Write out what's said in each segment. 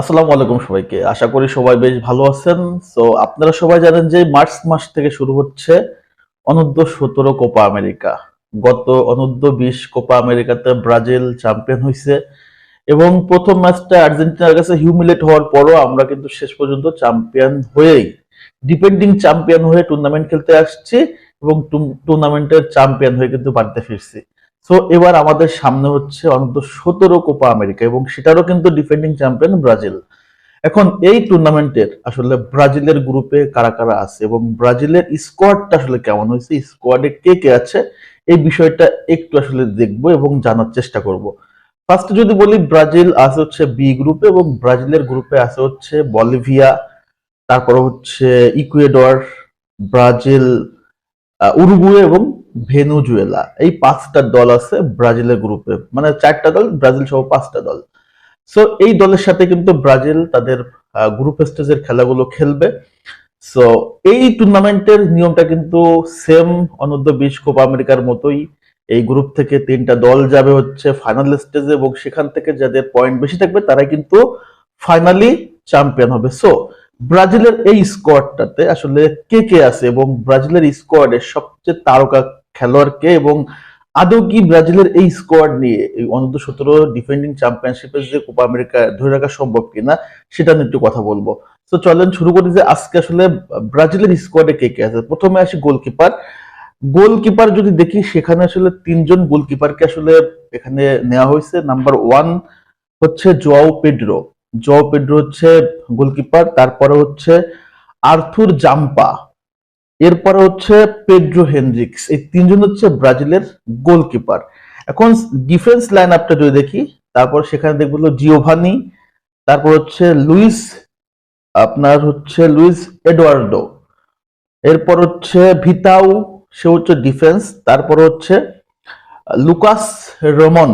আসসালামু আলাইকুম সবাইকে। আশা করি সবাই বেশ ভালো আছেন। সো আপনারা সবাই জানেন যে মার্চ মাস থেকে শুরু হচ্ছে অনূর্ধ্ব সতেরো কোপা আমেরিকা। গত অনূর্ধ্ব বিশ কোপা আমেরিকাতে ব্রাজিল চ্যাম্পিয়ন হয়েছে এবং প্রথম ম্যাচটা আর্জেন্টিনার কাছে হিউমিলেট হওয়ার পরও আমরা কিন্তু শেষ পর্যন্ত চ্যাম্পিয়ন হয়েই, ডিপেন্ডিং চ্যাম্পিয়ন হয়ে টুর্নামেন্ট খেলতে আসছি এবং টুর্নামেন্টের চ্যাম্পিয়ন হয়ে কিন্তু বাড়িতে ফিরছি। সো এবার আমাদের সামনে হচ্ছে অনূর্ধ্ব সতেরো কোপা আমেরিকা এবং সেটারও কিন্তু ডিফেন্ডিং চ্যাম্পিয়ন ব্রাজিল। এখন এই টুর্নামেন্টের আসলে ব্রাজিলের গ্রুপে কারা কারা আছে এবং ব্রাজিলের স্কোয়াডটা আসলে কেমন হয়েছে স্কোয়াডে কে কে আছে, এই বিষয়টা একটু আসলে দেখব এবং জানার চেষ্টা করব। ফার্স্টে যদি বলি, ব্রাজিল আছে হচ্ছে বি গ্রুপে এবং ব্রাজিলের গ্রুপে আছে হচ্ছে বলিভিয়া তারপর হচ্ছে ইকুয়েডর ব্রাজিল উরুগুয়ে এবং ভেনুজুয়েলা। এই পাঁচটা দল আছে ব্রাজিলের গ্রুপে মানে চারটা দল, ব্রাজিল সহ পাঁচটা দল। সো এই দলের সাথে কিন্তু ব্রাজিল তাদের গ্রুপ স্টেজের খেলাগুলো খেলবে। সো এই টুর্নামেন্টের নিয়মটা কিন্তু সেম অনূর্ধ্ব বিশ কোপা আমেরিকার মতোই। এই গ্রুপ থেকে তিনটা দল যাবে হচ্ছে ফাইনাল স্টেজে এবং সেখান থেকে যাদের পয়েন্ট বেশি থাকবে, তারাই কিন্তু ফাইনালি চ্যাম্পিয়ন হবে। সো ব্রাজিলের এই স্কোয়াডটাতে আসলে কে কে আছে এবং ব্রাজিলের স্কোয়াডের সবচেয়ে তারকা খেলোয়াড় কে এবং আদৌ কি ব্রাজিলের এই স্কোয়াড নিয়ে এই অনূর্ধ্ব সতেরো ডিফেন্ডিং চ্যাম্পিয়নশিপের যে কোপা আমেরিকা ধরে রাখা সম্ভব কিনা, সেটা নিয়ে একটু কথা বলব। তো চলেন শুরু করি যে আজকে আসলে ব্রাজিলের স্কোয়াডে কে কে আছে। প্রথমে আসি গোলকিপার গোলকিপার যদি দেখি, সেখানে আসলে তিনজন গোলকিপারকে আসলে এখানে নেওয়া হয়েছে। নাম্বার ওয়ান হচ্ছে জোয়াও পেড্রো জোয়াও পেড্রো হচ্ছে গোলকিপার তারপরে হচ্ছে আর্থুর জাম্পা। এরপরে হচ্ছে পেড্রো হেনরিক্স। এই তিনজন হচ্ছে ব্রাজিলের গোলকিপার। এখন ডিফেন্স লাইন আপটা যদি দেখি, তারপর সেখানে দেখব জিওভানি তারপর হচ্ছে লুইস, আপনার হচ্ছে লুইস এডওয়ার্ডো। এরপর হচ্ছে ভিতাউ সে হচ্ছে ডিফেন্স, তারপর হচ্ছে লুকাস রোমন,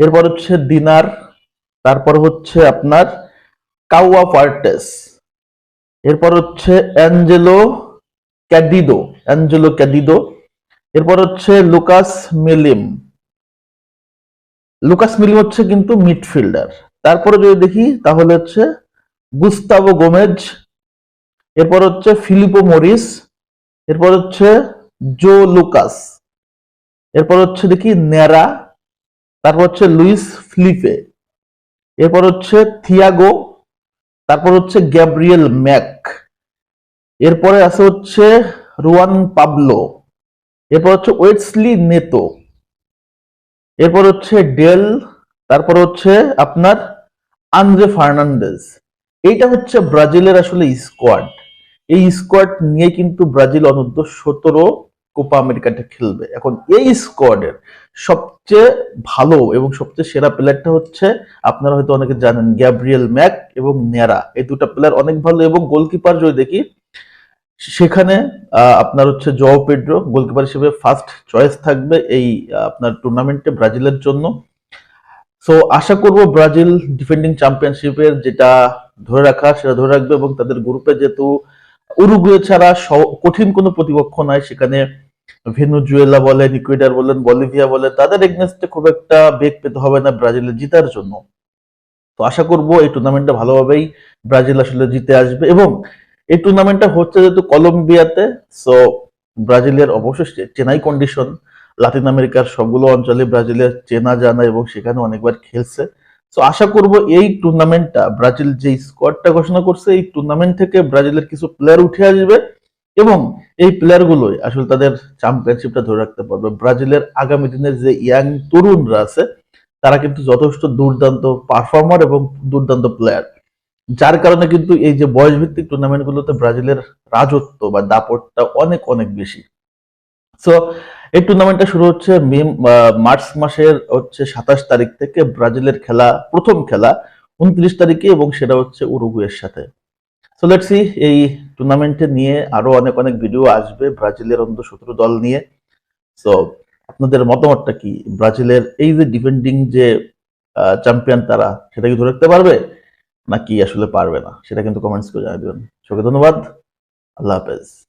এরপর হচ্ছে দিনার, তারপর হচ্ছে আপনার কাউয়া ফার্টেস, এরপর হচ্ছে অ্যাঞ্জেলো ক্যাডিদো অ্যাঞ্জেলো ক্যাডিদো এরপর হচ্ছে লুকাস মিলিম। লুকাস মিলিম হচ্ছে কিন্তু মিডফিল্ডার। তারপরে যদি দেখি, তাহলে হচ্ছে গুস্তাভো গোমেজ। এরপর হচ্ছে ফিলিপো মরিস। এরপর হচ্ছে জো লুকাস। এরপর হচ্ছে দেখি নেরা তারপর হচ্ছে লুইস ফিলিপে। এরপর হচ্ছে থিয়াগো। তারপর হচ্ছে গ্যাব্রিয়েল ম্যাক। এরপরে আছে হচ্ছে রুয়ান পাবলো, এরপর হচ্ছে ওয়েটসলি নেতো, এরপর হচ্ছে ডেল, তারপর হচ্ছে আপনার আন্দ্রে ফার্নান্ডেজ এইটা হচ্ছে ব্রাজিলের আসলে স্কোয়াড। এই স্কোয়াড নিয়ে কিন্তু ব্রাজিল অনূর্ধ্ব সতেরো কোপা আমেরিকাটা খেলবে। এখন এই স্কোয়াডের সবচেয়ে ভালো এবং সবচেয়ে সেরা প্লেয়ারটা হচ্ছে, আপনারা হয়তো অনেকে জানেন, গ্যাব্রিয়েল ম্যাক এবং নেরা এই দুটো প্লেয়ার অনেক ভালো এবং গোলকিপার যদি দেখি সেখানে আপনার হচ্ছে জো পেড্রো গোলকিপার হিসেবে ফার্স্ট চয়েস থাকবে এই আপনার টুর্নামেন্টে ব্রাজিলের জন্য। সো আশা করব ব্রাজিল ডিফেন্ডিং চ্যাম্পিয়নশিপের যেটা ধরে রাখা সেটা ধরে রাখবে এবং তাদের গ্রুপে যেহেতু উরুগুয়ে ছাড়া কঠিন কোনো প্রতিপক্ষ নাই সেখানে ভেনুজুয়েলা বলেন, ইকুয়েডার বলেন, বলিভিয়া বলেন, তাদের এগনেস্টে খুব একটা বেগ পেতে হবে না ব্রাজিলের জিতার জন্য। তো আশা করব এই টুর্নামেন্টটা ভালোভাবেই ব্রাজিল আসলে জিতে আসবে এবং এই টুর্নামেন্টটা হচ্ছে যেহেতু কলম্বিয়াতে সো ব্রাজিলের অবশ্যই চেনাই কন্ডিশন লাতিন আমেরিকার সবগুলো অঞ্চলে ব্রাজিলের চেনা জানা এবং সেখানে অনেকবার খেলছে। সো আশা করব এই টুর্নামেন্টটা ব্রাজিল যে স্কোয়াডটা ঘোষণা করছে, এই টুর্নামেন্ট থেকে ব্রাজিলের কিছু প্লেয়ার উঠে আসবে এবং এই প্লেয়ার গুলোই আসলে তাদের চ্যাম্পিয়নশিপটা ধরে রাখতে পারবে। ব্রাজিলের আগামী দিনের যে ইয়াং তরুণরা আছে, তারা কিন্তু যথেষ্ট দুর্দান্ত পারফর্মার এবং দুর্দান্ত প্লেয়ার যার কারণে কিন্তু এই যে বয়স ভিত্তিক টুর্নামেন্ট গুলোতে ব্রাজিলের রাজত্ব বা দাপটটা অনেক অনেক বেশি। সো এই টুর্নামেন্টটা শুরু হচ্ছে মে মার্চ মাসের হচ্ছে সাতাশ তারিখ থেকে ব্রাজিলের খেলা, প্রথম খেলা উনত্রিশ তারিখে এবং সেটা হচ্ছে উরুগুয়ের সাথে। সো লেটস এই টুর্নামেন্টে নিয়ে আরও অনেক অনেক ভিডিও আসবে ব্রাজিলের অন্ত সতেরো দল নিয়ে। সো আপনাদের মতামতটা কি? ব্রাজিলের এই যে ডিফেন্ডিং যে চ্যাম্পিয়ন তারা, সেটা কি ধরে রাখতে পারবে? নাকি আসলে পারবে না সেটা কিন্তু কমেন্টস করে জানিয়ে দেবেন। সবাইকে ধন্যবাদ আল্লাহ হাফেজ।